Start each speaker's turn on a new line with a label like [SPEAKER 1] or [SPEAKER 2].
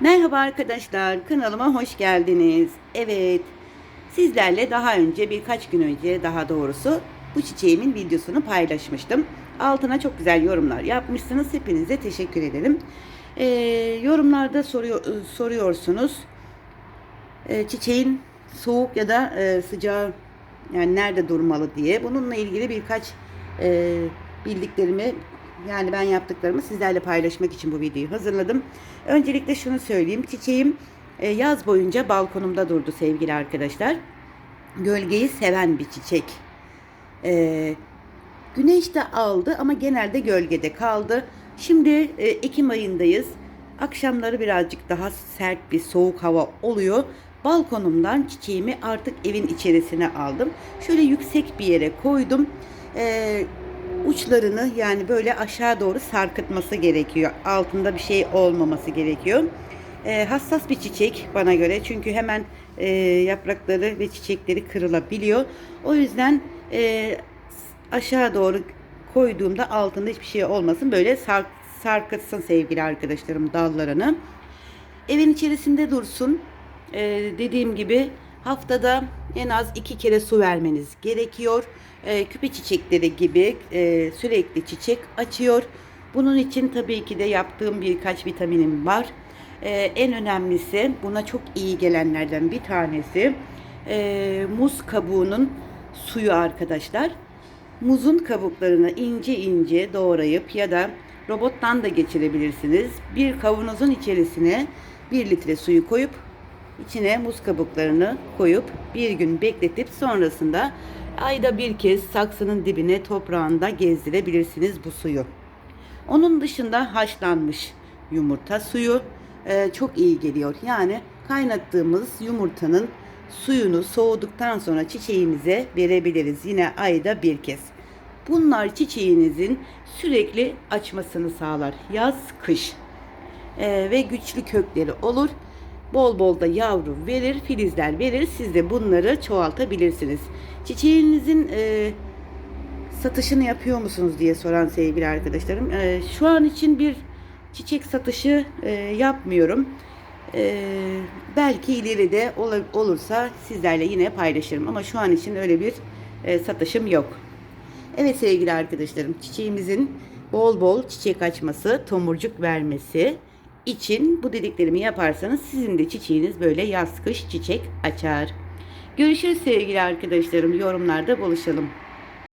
[SPEAKER 1] Merhaba arkadaşlar, kanalıma hoş geldiniz. Evet, sizlerle daha önce birkaç gün önce daha doğrusu bu çiçeğimin videosunu paylaşmıştım. Altına çok güzel yorumlar yapmışsınız. Hepinize teşekkür ederim. Ee, yorumlarda soruyor, soruyorsunuz. Ee, çiçeğin soğuk ya da e, sıcağı yani nerede durmalı diye. Bununla ilgili birkaç e, bildiklerimi yani ben yaptıklarımı sizlerle paylaşmak için bu videoyu hazırladım. Öncelikle şunu söyleyeyim. Çiçeğim e, yaz boyunca balkonumda durdu sevgili arkadaşlar. Gölgeyi seven bir çiçek. E, güneş de aldı ama genelde gölgede kaldı. Şimdi e, Ekim ayındayız. Akşamları birazcık daha sert bir soğuk hava oluyor. Balkonumdan çiçeğimi artık evin içerisine aldım. Şöyle yüksek bir yere koydum. Ee, uçlarını yani böyle aşağı doğru sarkıtması gerekiyor. Altında bir şey olmaması gerekiyor. Ee, hassas bir çiçek bana göre çünkü hemen e, yaprakları ve çiçekleri kırılabiliyor. O yüzden e, aşağı doğru koyduğumda altında hiçbir şey olmasın. Böyle sark, sarkıtsın sevgili arkadaşlarım dallarını. Evin içerisinde dursun. Ee, dediğim gibi haftada en az iki kere su vermeniz gerekiyor. Ee, küpe çiçekleri gibi e, sürekli çiçek açıyor. Bunun için tabii ki de yaptığım birkaç vitaminim var. Ee, en önemlisi buna çok iyi gelenlerden bir tanesi e, muz kabuğunun suyu arkadaşlar. Muzun kabuklarını ince ince doğrayıp ya da robottan da geçirebilirsiniz. Bir kavanozun içerisine 1 litre suyu koyup içine muz kabuklarını koyup bir gün bekletip sonrasında ayda bir kez saksının dibine toprağında gezdirebilirsiniz bu suyu. Onun dışında haşlanmış yumurta suyu e, çok iyi geliyor. Yani kaynattığımız yumurtanın suyunu soğuduktan sonra çiçeğimize verebiliriz. Yine ayda bir kez. Bunlar çiçeğinizin sürekli açmasını sağlar. Yaz, kış. E, ve güçlü kökleri olur. Bol bol da yavru verir, filizler verir. Siz de bunları çoğaltabilirsiniz. Çiçeğinizin e, satışını yapıyor musunuz diye soran sevgili arkadaşlarım. E, şu an için bir çiçek satışı e, yapmıyorum. E, belki ileride ol- olursa sizlerle yine paylaşırım. Ama şu an için öyle bir e, satışım yok. Evet sevgili arkadaşlarım çiçeğimizin bol bol çiçek açması, tomurcuk vermesi için bu dediklerimi yaparsanız sizin de çiçeğiniz böyle yaz kış çiçek açar. Görüşürüz sevgili arkadaşlarım. Yorumlarda buluşalım.